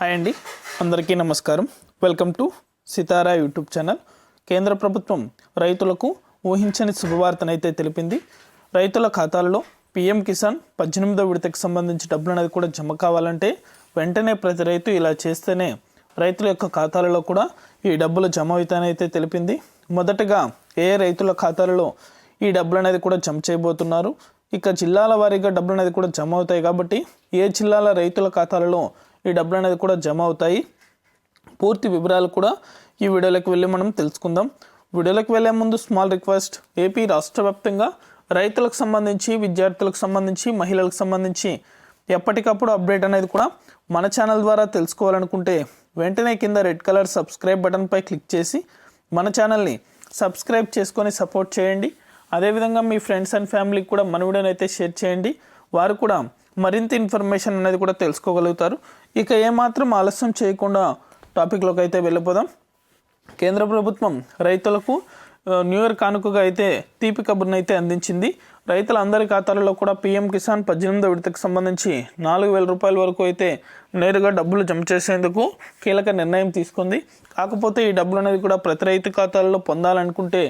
Hi అండి. అందరికీ నమస్కారం. Welcome to Sitara YouTube channel. కేంద్ర ప్రభుత్వం రైతులకు ఊహించని శుభవార్తనైతే తెలిపింది. రైతుల ఖాతాలలో పిఎం కిసాన్ పద్దెనిమిదో విడతకు సంబంధించి డబ్బులు అనేది కూడా జమ కావాలంటే వెంటనే ప్రతి రైతు ఇలా చేస్తేనే రైతుల యొక్క ఖాతాలలో కూడా ఈ డబ్బులు జమ అవుతానైతే తెలిపింది. మొదటగా ఏ రైతుల ఖాతాలలో ఈ డబ్బులు అనేది కూడా జమ చేయబోతున్నారు? ఇక జిల్లాల వారీగా డబ్బులు అనేది కూడా జమ అవుతాయి కాబట్టి ఏ జిల్లాల రైతుల ఖాతాలలో ఈ డబ్బులు అనేది కూడా జమ అవుతాయి. పూర్తి వివరాలు కూడా ఈ వీడియోలోకి వెళ్ళి మనం తెలుసుకుందాం. వీడియోలోకి వెళ్ళే ముందు స్మాల్ రిక్వెస్ట్ ఏపీ రాష్ట్ర వ్యాప్తంగా రైతులకు సంబంధించి విద్యార్థులకు సంబంధించి మహిళలకు సంబంధించి ఎప్పటికప్పుడు అప్డేట్ అనేది కూడా మన ఛానల్ ద్వారా తెలుసుకోవాలనుకుంటే వెంటనే కింద రెడ్ కలర్ సబ్స్క్రైబ్ బటన్పై క్లిక్ చేసి మన ఛానల్ని సబ్స్క్రైబ్ చేసుకొని సపోర్ట్ చేయండి. అదేవిధంగా మీ ఫ్రెండ్స్ అండ్ ఫ్యామిలీకి కూడా మన వీడియోని అయితే షేర్ చేయండి. వారు కూడా మరింత ఇన్ఫర్మేషన్ అనేది కూడా తెలుసుకోగలుగుతారు. ఇక ఏమాత్రం ఆలస్యం చేయకుండా టాపిక్లోకి అయితే వెళ్ళిపోదాం. కేంద్ర ప్రభుత్వం రైతులకు న్యూ ఇయర్ కానుకగా అయితే తీపి కబుర్ని అయితే అందించింది. రైతులందరి ఖాతాలలో కూడా పీఎం కిసాన్ పద్దెనిమిదో విడతకు సంబంధించి నాలుగు వేల రూపాయల వరకు అయితే నేరుగా డబ్బులు జమ చేసేందుకు కీలక నిర్ణయం తీసుకుంది. కాకపోతే ఈ డబ్బులు అనేది కూడా ప్రతి రైతు ఖాతాలలో పొందాలనుకుంటే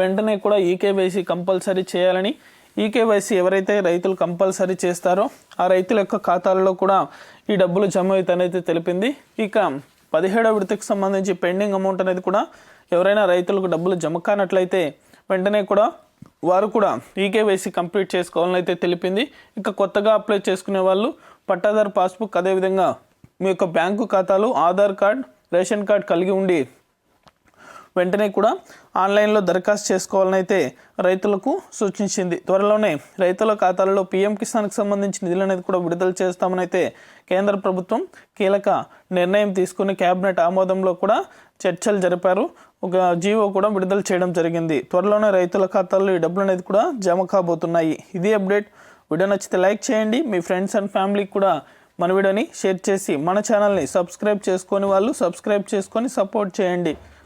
వెంటనే కూడా ఈకేవైసీ కంపల్సరీ చేయాలని ఈకేవైసీ ఎవరైతే రైతులు కంపల్సరీ చేస్తారో ఆ రైతుల యొక్క ఖాతాలలో కూడా ఈ డబ్బులు జమ అవుతానైతే తెలిపింది. ఇక పదిహేడవ విడతకు సంబంధించి పెండింగ్ అమౌంట్ అనేది కూడా ఎవరైనా రైతులకు డబ్బులు జమ కానట్లయితే వెంటనే కూడా వారు కూడా ఈకేవైసీ కంప్లీట్ చేసుకోవాలని అయితే తెలిపింది. ఇక కొత్తగా అప్లై చేసుకునే వాళ్ళు పట్టాదారు పాస్బుక్ అదేవిధంగా మీ యొక్క బ్యాంకు ఖాతాలు ఆధార్ కార్డ్ రేషన్ కార్డ్ కలిగి ఉండి వెంటనే కూడా ఆన్లైన్లో దరఖాస్తు చేసుకోవాలని అయితే రైతులకు సూచించింది. త్వరలోనే రైతుల ఖాతాలలో పీఎం కిసాన్కి సంబంధించిన నిధులు అనేది కూడా విడుదల చేస్తామని అయితే కేంద్ర ప్రభుత్వం కీలక నిర్ణయం తీసుకుని కేబినెట్ ఆమోదంలో కూడా చర్చలు జరిపారు. ఒక జీవో కూడా విడుదల చేయడం జరిగింది. త్వరలోనే రైతుల ఖాతాల్లో ఈ డబ్బులు అనేది కూడా జమ కాబోతున్నాయి. ఇది అప్డేట్. వీడియో నచ్చితే లైక్ చేయండి. మీ ఫ్రెండ్స్ అండ్ ఫ్యామిలీకి కూడా మన వీడియోని షేర్ చేసి మన ఛానల్ని సబ్స్క్రైబ్ చేసుకొని వాళ్ళు సబ్స్క్రైబ్ చేసుకొని సపోర్ట్ చేయండి.